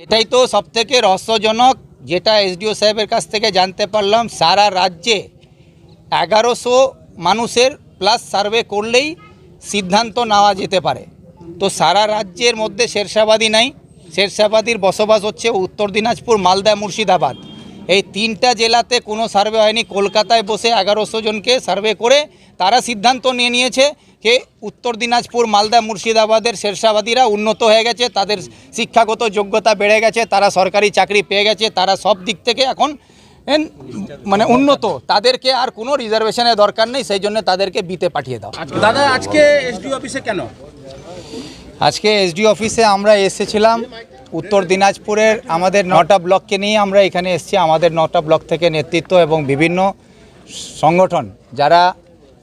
এটাই তো সব থেকে রহস্যজনক, যেটা এসডিও সাহেবের কাছ থেকে জানতে পারলাম, সারা রাজ্যে এগারোশো মানুষের প্লাস সার্ভে করলেই সিদ্ধান্ত নেওয়া যেতে পারে। তো সারা রাজ্যের মধ্যে শেরশাবাদী নাই। শেরশাবাদীর বসবাস হচ্ছে উত্তর দিনাজপুর, মালদা, মুর্শিদাবাদ। এই তিনটা জেলাতে কোনো সার্ভে হয়নি। কলকাতায় বসে এগারোশো জনকে সার্ভে করে তারা সিদ্ধান্ত নিয়ে নিয়েছে যে উত্তর দিনাজপুর মালদা মুর্শিদাবাদের শেরশাবাদীরা উন্নত হয়ে গেছে তাদের শিক্ষাগত যোগ্যতা বেড়ে গেছে তারা সরকারি চাকরি পেয়ে গেছে তারা সব দিক থেকে এখন মানে উন্নত। তাদেরকে আর কোনো রিজার্ভেশনের দরকার নেই সেই জন্য তাদেরকে বিতে পাঠিয়ে দাও। দাদা আজকে এসডি অফিসে কেন? আজকে এসডি অফিসে আমরা এসেছিলাম উত্তর দিনাজপুরের আমাদের নটা ব্লককে নিয়ে আমরা এখানে এসেছি। আমাদের নটা ব্লক থেকে নেতৃত্ব এবং বিভিন্ন সংগঠন যারা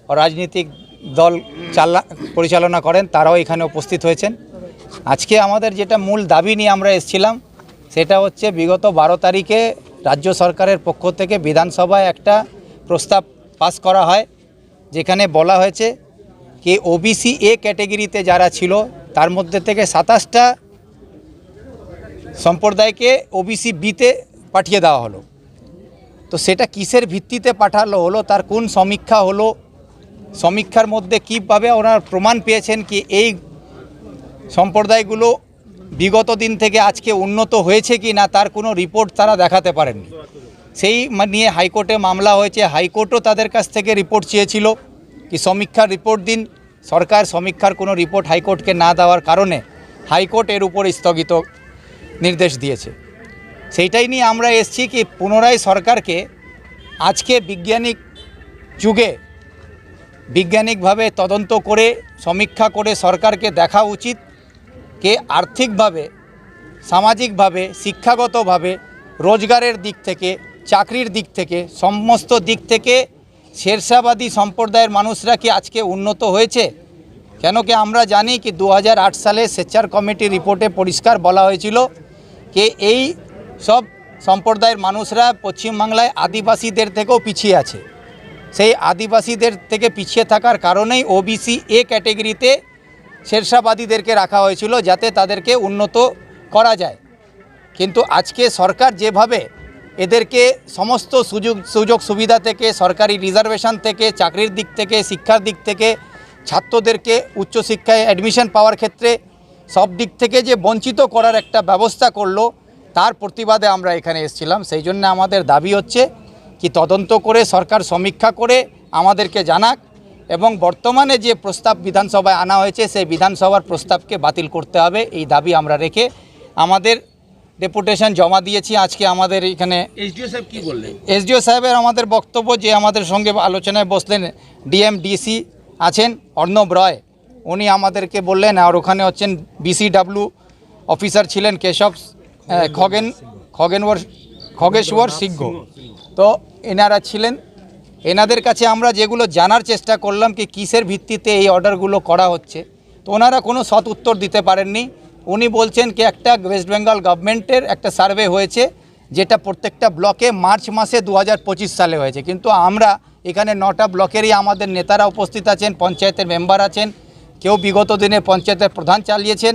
রাজনৈতিক দল চালা, পরিচালনা করেন, তারাও এখানে উপস্থিত হয়েছেন। আজকে আমাদের যেটা মূল দাবি নিয়ে আমরা এসেছিলাম, সেটা হচ্ছে বিগত বারো তারিখে রাজ্য সরকারের পক্ষ থেকে বিধানসভায় একটা প্রস্তাব পাস করা হয়, যেখানে বলা হয়েছে কি ওবিসি এ ক্যাটেগরিতে যারা ছিল, তার মধ্যে থেকে সাতাশটা সম্প্রদায়কে ওবিসি বিতে পাঠিয়ে দেওয়া হলো। তো সেটা কিসের ভিত্তিতে পাঠালো হলো, তার কোন সমীক্ষা হলো, সমীক্ষার মধ্যে কীভাবে ওনার প্রমাণ পেয়েছেন কি এই সম্প্রদায়গুলো বিগত দিন থেকে আজকে উন্নত হয়েছে কি না, তার কোনো রিপোর্ট তারা দেখাতে পারেননি। সেই নিয়ে হাইকোর্টে মামলা হয়েছে, হাইকোর্টও তাদের কাছ থেকে রিপোর্ট চেয়েছিল কি সমীক্ষার রিপোর্ট দিন, সরকার সমীক্ষার কোনো রিপোর্ট হাইকোর্টকে না দেওয়ার কারণে হাইকোর্ট এর উপর স্থগিত নির্দেশ দিয়েছে। সেইটাই নিয়ে আমরা এসছি কি পুনরায় সরকারকে আজকে বিজ্ঞানিক যুগে বিজ্ঞানিকভাবে তদন্ত করে, সমীক্ষা করে সরকারকে দেখা উচিত কে আর্থিকভাবে, সামাজিকভাবে, শিক্ষাগতভাবে রোজগারের দিক থেকে, চাকরির দিক থেকে, সমস্ত দিক থেকে শেরশাবাদী সম্প্রদায়ের মানুষরা কি আজকে উন্নত হয়েছে? কেন কি আমরা জানি কি দু হাজার আট সালে সেচার কমিটি রিপোর্টে পরিষ্কার বলা হয়েছিল যে এই সব সম্প্রদায়ের মানুষরা পশ্চিমবাংলায় আদিবাসীদের থেকেও পিছিয়ে আছে। সেই আদিবাসীদের থেকে পিছিয়ে থাকার কারণেই ওবিসি এ ক্যাটেগরিতে শেরশাবাদীদেরকে রাখা হয়েছিল যাতে তাদেরকে উন্নত করা যায়। কিন্তু আজকে সরকার যেভাবে এদেরকে সমস্ত সুযোগ সুযোগ সুবিধা থেকে, সরকারি রিজার্ভেশন থেকে, চাকরির দিক থেকে, শিক্ষার দিক থেকে ছাত্রদেরকে উচ্চশিক্ষায় অ্যাডমিশন পাওয়ার ক্ষেত্রে সব দিক থেকে যে বঞ্চিত করার একটা ব্যবস্থা করল তার প্রতিবাদে আমরা এখানে এসেছিলাম। সেই জন্য আমাদের দাবি হচ্ছে কি তদন্ত করে সরকার সমীক্ষা করে আমাদেরকে জানাক এবং বর্তমানে যে প্রস্তাব বিধানসভায় আনা হয়েছে সেই বিধানসভার প্রস্তাবকে বাতিল করতে হবে। এই দাবি আমরা রেখে আমাদের ডেপুটেশন জমা দিয়েছি। আজকে আমাদের এখানে এসডিও সাহেব কি বললেন? এসডিও সাহেবের আমাদের বক্তব্য যে আমাদের সঙ্গে আলোচনায় বসলেন ডিএম ডিসি আছেন অর্ণব রয়। উনি আমাদেরকে বললেন আর ওখানে হচ্ছেন বিসিডাব্লিউ অফিসার ছিলেন কেশব খগেন, খগেনবর, খগেশ্বর সিংহ। তো এনারা ছিলেন। এনাদের কাছে আমরা যেগুলো জানার চেষ্টা করলাম কি কিসের ভিত্তিতে এই অর্ডারগুলো করা হচ্ছে, তো ওনারা কোনো সৎ উত্তর দিতে পারেননি। উনি বলছেন কি একটা ওয়েস্ট বেঙ্গল গভর্নমেন্টের একটা সার্ভে হয়েছে, যেটা প্রত্যেকটা ব্লকে মার্চ মাসে দু হাজার পঁচিশ সালে হয়েছে। কিন্তু আমরা এখানে নটা ব্লকেরই আমাদের নেতারা উপস্থিত আছেন, পঞ্চায়েতের মেম্বার আছেন কেউ বিগত দিনে পঞ্চায়েতের প্রধান চালিয়েছেন,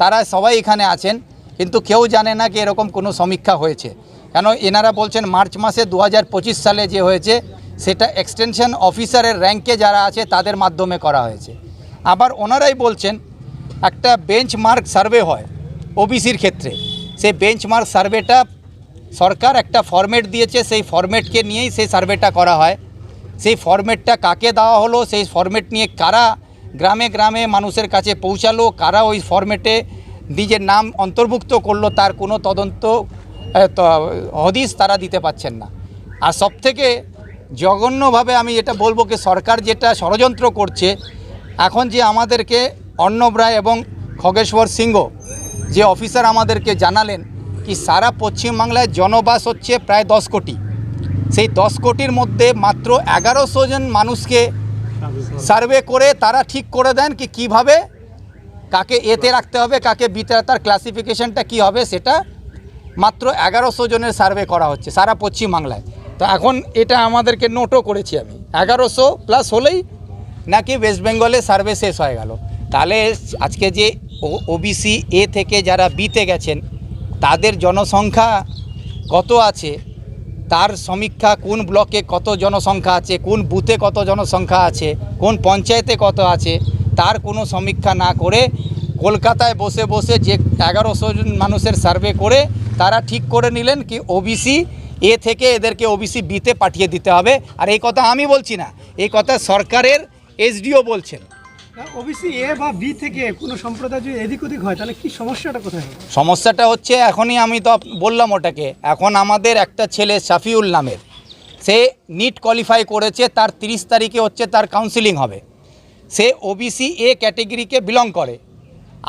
তারা সবাই এখানে আছেন, কিন্তু কেউ জানে না কি এরকম কোনো সমীক্ষা হয়েছে। কেন এনারা বলছেন মার্চ মাসে দু হাজার পঁচিশ সালে যে হয়েছে, সেটা এক্সটেনশন অফিসারের র্যাঙ্কে যারা আছে, তাদের মাধ্যমে করা হয়েছে। আবার ওনারাই বলছেন, একটা বেঞ্চমার্ক সার্ভে হয় ওবিসির ক্ষেত্রে। সেই বেঞ্চমার্ক সার্ভেটা সরকার একটা ফরম্যাট দিয়েছে, সেই ফরম্যাটকে নিয়েই সেই সার্ভেটা করা হয়। সেই ফরম্যাটটা কাকে দেওয়া হলো, সেই ফরম্যাট নিয়ে কারা গ্রামে গ্রামে মানুষের কাছে পৌঁছালো, কারা ওই ফরম্যাটে নিজের নাম অন্তর্ভুক্ত করল তার কোনো তদন্ত হদিস তারা দিতে পাচ্ছেন না। আর সবথেকে জঘন্যভাবে আমি এটা বলব কি সরকার যেটা ষড়যন্ত্র করছে, এখন যে আমাদেরকে অর্ণব রায় এবং খগেশ্বর সিংহ যে অফিসার আমাদেরকে জানালেন কি সারা পশ্চিমবাংলায় জনবাস হচ্ছে প্রায় দশ কোটি। সেই দশ কোটির মধ্যে মাত্র এগারোশো জন মানুষকে সার্ভে করে তারা ঠিক করে দেন কি কীভাবে, কাকে এতে রাখতে হবে, কাকে বিতে, তার ক্লাসিফিকেশনটা কি হবে সেটা মাত্র এগারোশো জনের সার্ভে করা হচ্ছে সারা পশ্চিমবাংলায়। তো এখন এটা আমাদেরকে নোটও করেছি আমি। এগারোশো প্লাস হলেই নাকি ওয়েস্ট বেঙ্গলে সার্ভে শেষ হয়ে গেল। তাহলে আজকে যে ওবিসি এ থেকে যারা বিতে গেছেন, তাদের জনসংখ্যা কত আছে? তার সমীক্ষা কোন ব্লকে কত জনসংখ্যা আছে, কোন বুথে কত জনসংখ্যা আছে, কোন পঞ্চায়েতে কত আছে, তার কোনো সমীক্ষা না করে কলকাতায় বসে বসে যে এগারোশো জন মানুষের সার্ভে করে তারা ঠিক করে নিলেন কি ওবিসি এ থেকে এদেরকে ওবিসি বিতে পাঠিয়ে দিতে হবে। আর এই কথা আমি বলছি না, এই কথা সরকারের এসডিও বলছেন। ওবিসি এ বা বি থেকে কোনো সম্প্রদায় যদি এদিক ওদিক হয়, তাহলে কি সমস্যাটা কোথায় সমস্যাটা হচ্ছে এখনই আমি তো বললাম ওটাকে। এখন আমাদের একটা ছেলে শাফিউল নামের। সে নিট কোয়ালিফাই করেছে, তার তিরিশ তারিখে হচ্ছে তার কাউন্সিলিং হবে। সে ওবিসি এ ক্যাটেগরিকে বিলং করে।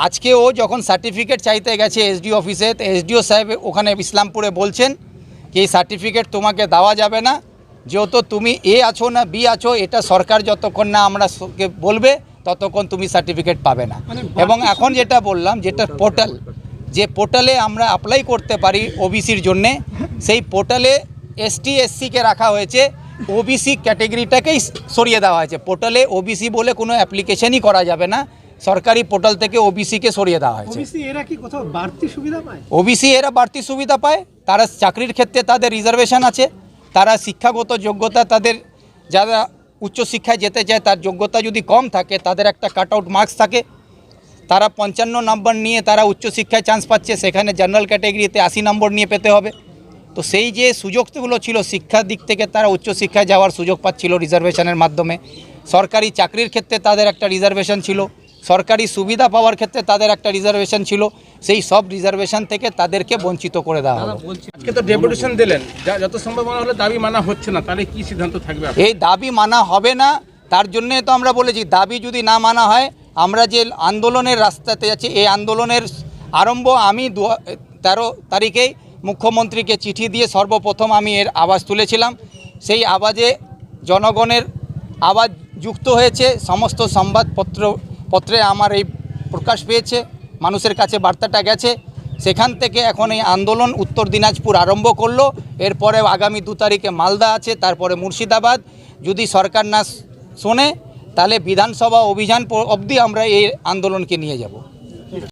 আজকে ও যখন সার্টিফিকেট চাইতে গেছে এসডিও অফিসে তো এসডিও সাহেব ওখানে ইসলামপুরে বলছেন কি এই সার্টিফিকেট তোমাকে দেওয়া যাবে না। যেহেতু তুমি এ আছো না বি আছো, এটা সরকার যতক্ষণ না আমরা বলবে ততক্ষণ তুমি সার্টিফিকেট পাবে না। মানে এবং এখন যেটা বললাম যেটা পোর্টাল যে পোর্টালে আমরা অ্যাপ্লাই করতে পারি ওবিসির জন্যে সেই পোর্টালে এসটি এসসিকে রাখা হয়েছে। ওবিসি ক্যাটেগরিটাকেই সরিয়ে দেওয়া হয়েছে। পোর্টালে ওবিসি বলে কোনো অ্যাপ্লিকেশনই করা যাবে না। সরকারি পোর্টাল থেকে ওবিসিকে সরিয়ে দেওয়া হয়েছে। ওবিসি এরা ওবিসি বাড়তি সুবিধা পায়? তারা চাকরির ক্ষেত্রে তাদের রিজার্ভেশন আছে। তারা শিক্ষাগত যোগ্যতা তাদের যারা উচ্চশিক্ষায় যেতে চায়, তার যোগ্যতা যদি কম থাকে, তাদের একটা কাট আউট মার্কস থাকে। তারা পঞ্চান্ন নম্বর নিয়ে তারা উচ্চশিক্ষায় চান্স পাচ্ছে, সেখানে জেনারেল ক্যাটেগরিতে আশি নম্বর নিয়ে পেতে হবে। তো সেই যে সুযোগগুলো ছিল, শিক্ষার দিক থেকে তারা উচ্চশিক্ষায় যাওয়ার সুযোগ পাচ্ছিল রিজার্ভেশনের মাধ্যমে। সরকারি চাকরির ক্ষেত্রে তাদের একটা রিজার্ভেশন ছিল। সরকারি সুবিধা পাওয়ার ক্ষেত্রে তাদের একটা রিজার্ভেশন ছিল। সেই সব রিজার্ভেশন থেকে তাদেরকে বঞ্চিত করে দেওয়া হলো। আজকে তো ডেপুটেশন দিলেন। যত সম্ভব মনে হলে দাবি মানা হচ্ছে না তাহলে কি সিদ্ধান্ত থাকবে? এই দাবি মানা হবে না তার জন্যে তো আমরা বলেছি দাবি যদি না মানা হয় আমরা যে আন্দোলনের রাস্তাতে যাচ্ছি এই আন্দোলনের আরম্ভ আমি দু তেরো তারিখেই মুখ্যমন্ত্রীকে চিঠি দিয়ে সর্বপ্রথম আমি এর আওয়াজ তুলেছিলাম। সেই আওয়াজে জনগণের আওয়াজ যুক্ত হয়েছে সমস্ত সংবাদপত্র পত্রে আমার এই প্রকাশ পেয়েছে, মানুষের কাছে বার্তাটা গেছে। সেখান থেকে এখন এই আন্দোলন উত্তর দিনাজপুর আরম্ভ করল। এরপরে আগামী দু তারিখে মালদা আছে, তারপরে মুর্শিদাবাদ। যদি সরকার না শোনে, তাহলে বিধানসভা অভিযান অবধি আমরা এই আন্দোলনকে নিয়ে যাব।